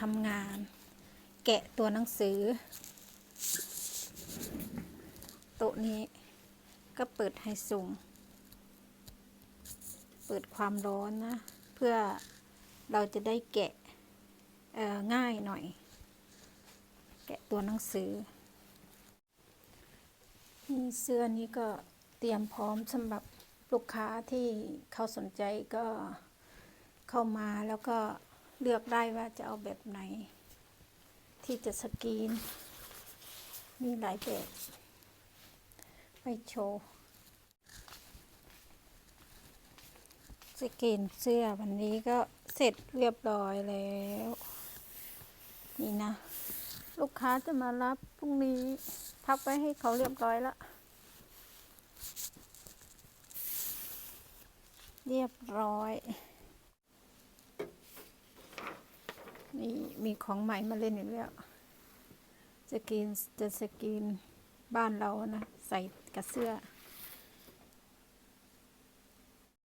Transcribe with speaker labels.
Speaker 1: ทำงาน แกะตัวหนังสือ โต๊ะนี้ก็เปิดให้สูงเปิดความร้อนนะ เพื่อเราจะได้แกะง่ายหน่อย แกะตัวหนังสือนี่เสื้อนี้ก็เตรียมพร้อมสำหรับลูกค้าที่เขาสนใจก็เข้ามาแล้วก็ เลือกได้ว่าจะเอาแบบไหน ที่จะสกรีน มีหลายแบบ ไปโชว์สกรีนเสื้อวันนี้ก็เสร็จเรียบร้อยแล้ว นี่นะ ลูกค้าจะมารับพรุ่งนี้พับไว้ให้เขาเรียบร้อยแล้วเรียบร้อย นี่มีของใหม่มาเล่นอีกแล้วสกรีนจะสกรีนบ้านเรานะ ใส่กับเสื้อ